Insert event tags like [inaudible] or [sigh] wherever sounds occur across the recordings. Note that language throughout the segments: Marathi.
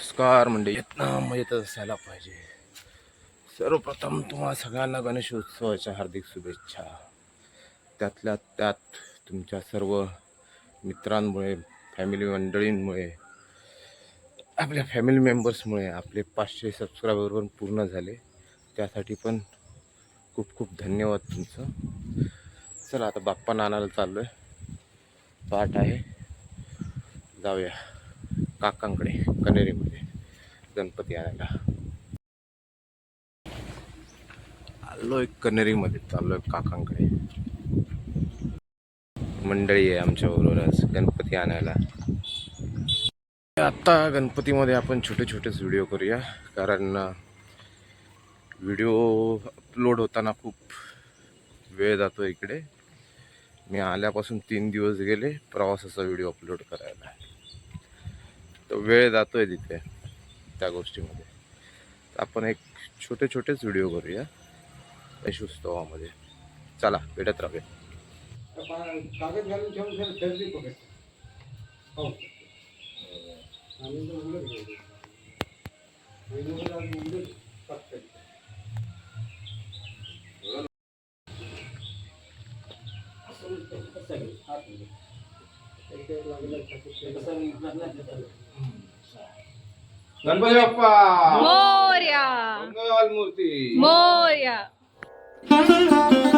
नमस्कार म्हणजे येतनाम येत असायला पाहिजे. सर्वप्रथम तुम्हा सगळ्यांना गणेशोत्सवाच्या हार्दिक शुभेच्छा. त्यातल्या त्यात तुमच्या सर्व मित्रांमुळे फॅमिली मंडळींमुळे आपल्या फॅमिली मेंबर्समुळे आपले पाचशे सबस्क्रायबर पण पूर्ण झाले. त्यासाठी पण खूप खूप धन्यवाद तुमचं. चला आता बाप्पा नानाला चाललो आहे पाठ आहे. जाऊया. काकांकडे कनेरीमध्ये गणपती आणायला. आलो एक कनेरीमध्ये चाललोय काकांकडे. मंडळी आहे आमच्याबरोबरच आज गणपती आणायला. आत्ता गणपतीमध्ये आपण छोटे छोटेच व्हिडिओ करूया कारण व्हिडिओ अपलोड होताना खूप वेळ जातो इकडे. मी आल्यापासून तीन दिवस गेले प्रवासाचा व्हिडिओ अपलोड करायला. तर वेळ जातो आहे तिथे त्या गोष्टीमध्ये. आपण एक छोटे छोटेच व्हिडिओ करूया यश चला भेटत राहूया. कागद घालून ठेवून सर ठरली पकड हो. आम्ही उघडत आणि मग आज उघडत टाकतात. असं उलटं, गणपती बाप्पा मोर्या मंगल मूर्ती मोर्या मोर्या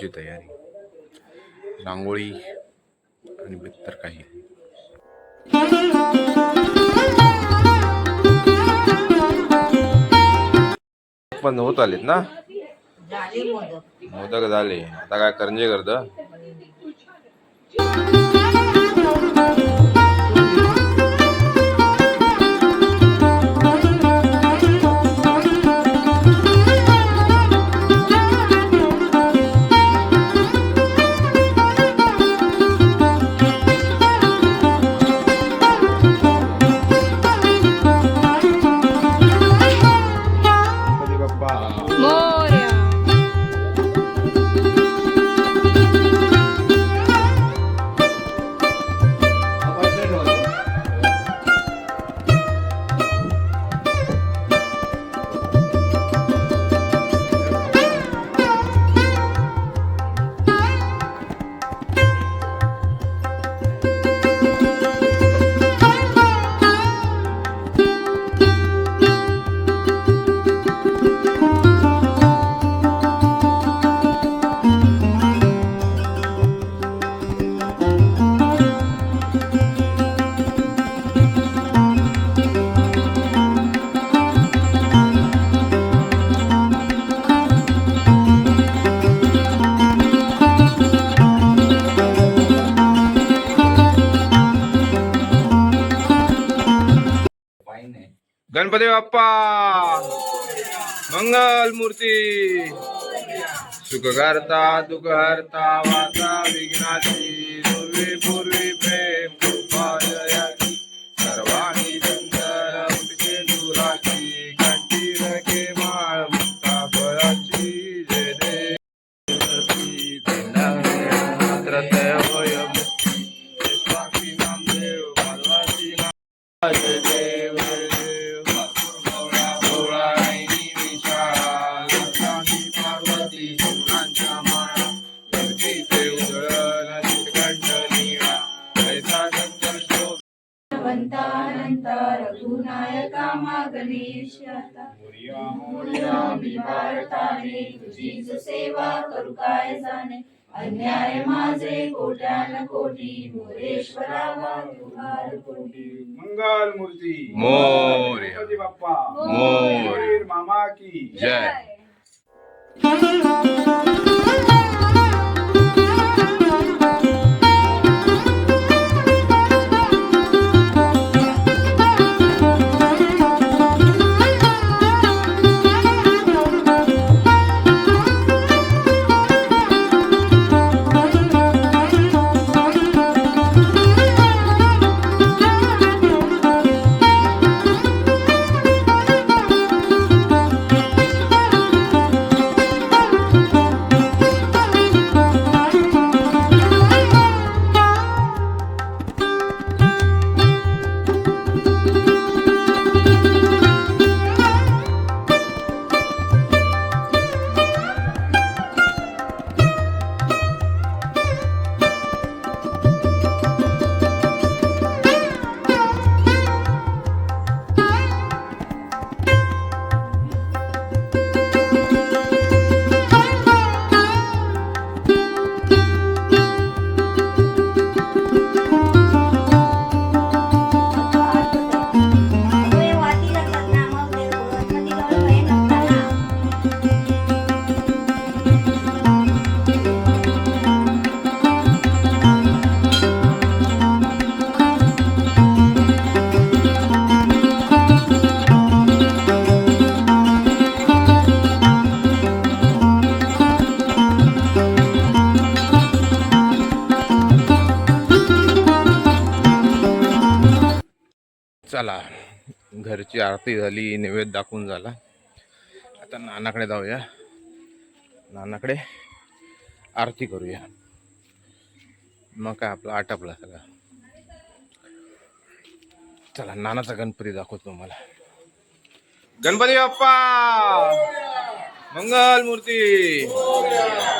पुढची तयारी. रांगोळी आणि बित्तर काही. पण होत आलेत ना? मोदक झाले. आता काय करंजे करत? गणपती बाप्पा! मंगल मूर्ती! सुख करता दुःख हरता विघ्नाची, पूर्वी पूर्वी प्रेम, कृपा, जयाची, सर्वांनी सुंदर उठके दुराची कंठी रखे माळ, मुक्ता जय स्वामी माधवाची नाम भारताने तुझीच सेवा करू काय जाणे? अन्याय माझे कोट्यान कोटी मोरेश्वरा तुहार कोटी. मंगल मूर्ती. गणपती बाप्पा. वीर मामा की. जय. [laughs] चला घरची आरती झाली नैवेद्य दाखवून झाला. आता नानाकडे जाऊया. नानाकडे आरती करूया. मग काय आपला आटापला सगळा. चला नानाचा गणपती दाखवतो तुम्हाला. गणपती बाप्पा! मंगल मूर्ती!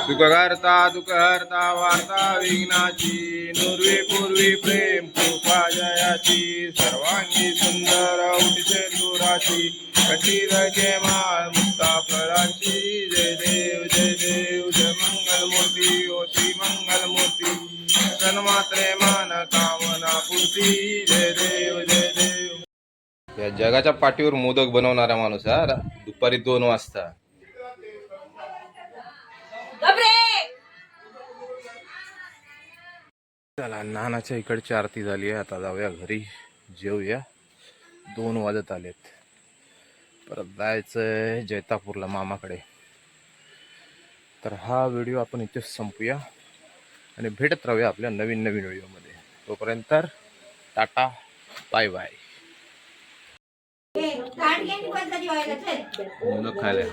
दुःख करता दुःख हरता वार्ता विघ्नाची नुर्वी पूर्वी प्रेम जयाची सर्वांगी सुंदर उठचे दुराची कटीर घे माळ मुक्ता फळाची जय देव जय देव जय मंगल मूर्ती ओ श्री मंगल मूर्ती सन्मात्रे मान कामना पूर्ती. जय देव जय देव. या जगाच्या पाठीवर मोदक बनवणारा माणूस हा. दुपारी दोन वाजता. चला नानाच्या इकडची आरती झाली आहे. आता जाऊया घरी. जेवूया दोन वाजत आलेत. परत जायचंय जैतापूरला मामाकडे. तर हा व्हिडिओ आपण इथेच संपूया आणि भेटत राहूया आपल्या नवीन नवीन व्हिडिओमध्ये. तोपर्यंत तर टाटा बाय बाय. मुलं खायला.